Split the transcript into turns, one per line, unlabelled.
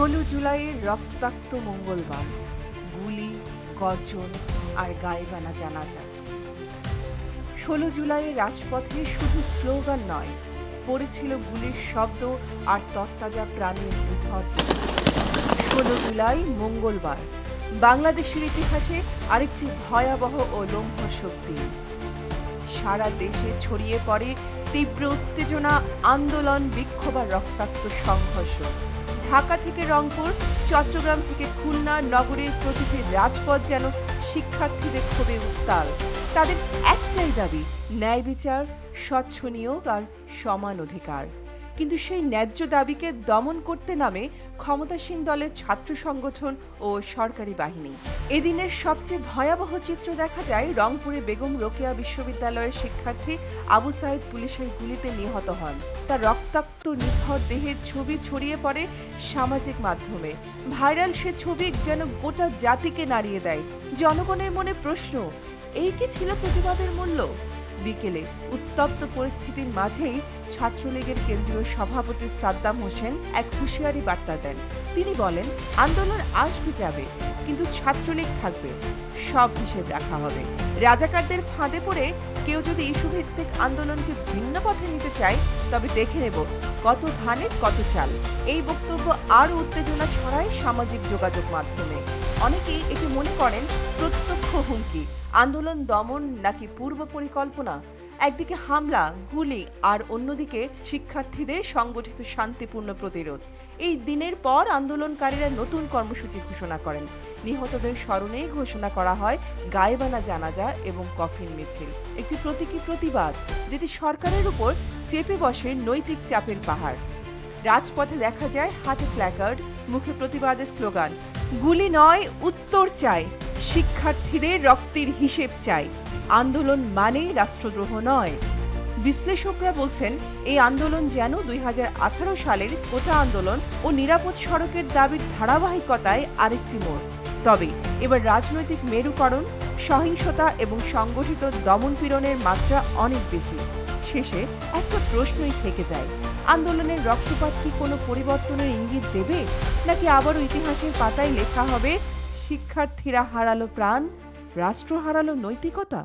ষোলো জুলাইয়ের রক্তাক্ত মঙ্গলবার, গুলি, গর্জন আর গায়েবানা জানাজা। ষোলো জুলাইয়ের রাজপথে শুধু স্লোগান নয়, পড়েছিল গুলির শব্দ আর তত্তাজা প্রাণের বিধর ষোলো জুলাই মঙ্গলবার, বাংলাদেশের ইতিহাসে আরেকটি ভয়াবহ ও লোমহর্ষক দিন সারা দেশে ছড়িয়ে পড়ে তীব্র উত্তেজনা, আন্দোলন, বিক্ষোভ আর রক্তাক্ত সংঘর্ষ। ঢাকা থেকে রংপুর, চট্টগ্রাম থেকে খুলনা, নগরের প্রতিটি রাজপথ যেন শিক্ষার্থীদের ক্ষোভে উত্তাল। তাদের একটাই দাবি, ন্যায় বিচার, স্বচ্ছ নিয়োগ আর সমান অধিকার। কিন্তু সেই ন্যায্য দাবিকে দমন করতে নামে ক্ষমতাসীন দলের ছাত্র সংগঠন ও সরকারি বাহিনী। এদিনের সবচেয়ে ভয়াবহ চিত্র দেখা যায় রংপুরে বেগম রোকেয়া বিশ্ববিদ্যালয়ের শিক্ষার্থী আবু সাইদ পুলিশের গুলিতে নিহত হন। তার রক্তাক্ত নিথর দেহের ছবি ছড়িয়ে পড়ে সামাজিক মাধ্যমে। ভাইরাল সে ছবি যেন গোটা জাতিকে নাড়িয়ে দেয়। জনগণের মনে প্রশ্ন, এই কি ছিল প্রতিবাদের মূল্য? বিকেলে উত্তপ্ত পরিস্থিতির মাঝেই ছাত্রলীগের কেন্দ্রীয় সভাপতি সাদ্দাম হোসেন এক হুঁশিয়ারি বার্তা দেন। তিনি বলেন, আন্দোলন আসবে যাবে, কিন্তু ছাত্রলীগ থাকবে। সব হিসেব রাখা হবে। রাজাকারদের ফাঁদে পড়ে কেউ যদি ইস্যু ভিত্তিক আন্দোলনকে ভিন্ন পথে নিতে চায়, তবে দেখে নেব কত ধানে কত চাল। এই বক্তব্য আরও উত্তেজনা ছড়ায় সামাজিক যোগাযোগ মাধ্যমে। অনেকেই এটি মনে করেন প্রত্যক্ষ হুমকি। আন্দোলন, দমন নাকি পূর্ব পরিকল্পনা? একদিকে হামলা, গুলি, আর অন্যদিকে শিক্ষার্থীদের সংগঠিত শান্তিপূর্ণ প্রতিরোধ। এই দিনের পর আন্দোলনকারীরা নতুন কর্মসূচি ঘোষণা করেন। নিহতদের স্মরণে ঘোষণা করা হয় গায়েবানা জানাজা এবং কফিন মিছিল। একটি প্রতীকী প্রতিবাদ, যেটি সরকারের উপর চেপে বসে নৈতিক চাপের পাহাড়। রাজপথে দেখা যায় হাতে প্ল্যাকার্ড মুখে প্রতিবাদের স্লোগান, গুলি নয়, উত্তর চাই। শিক্ষার্থীদের রক্তের হিসেব চাই। আন্দোলন মানে রাষ্ট্রদ্রোহ নয়। বিশ্লেষকরা বলছেন, এই আন্দোলন যেন দুই হাজার আঠারো সালের কোটা আন্দোলন ও নিরাপদ সড়কের দাবির ধারাবাহিকতায় আরেকটি মোড়। তবে এবার রাজনৈতিক মেরুকরণ, সহিংসতা এবং সংগঠিত দমনপীড়নের মাত্রা অনেক বেশি। শেষে একটা প্রশ্নই থেকে যায়, আন্দোলনের রক্তপাত কি কোনো পরিবর্তনের ইঙ্গিত দেবে? নাকি আবারও ইতিহাসের পাতায় লেখা হবে শিক্ষার্থীরা হারালো প্রাণ রাষ্ট্র হারালো নৈতিকতা?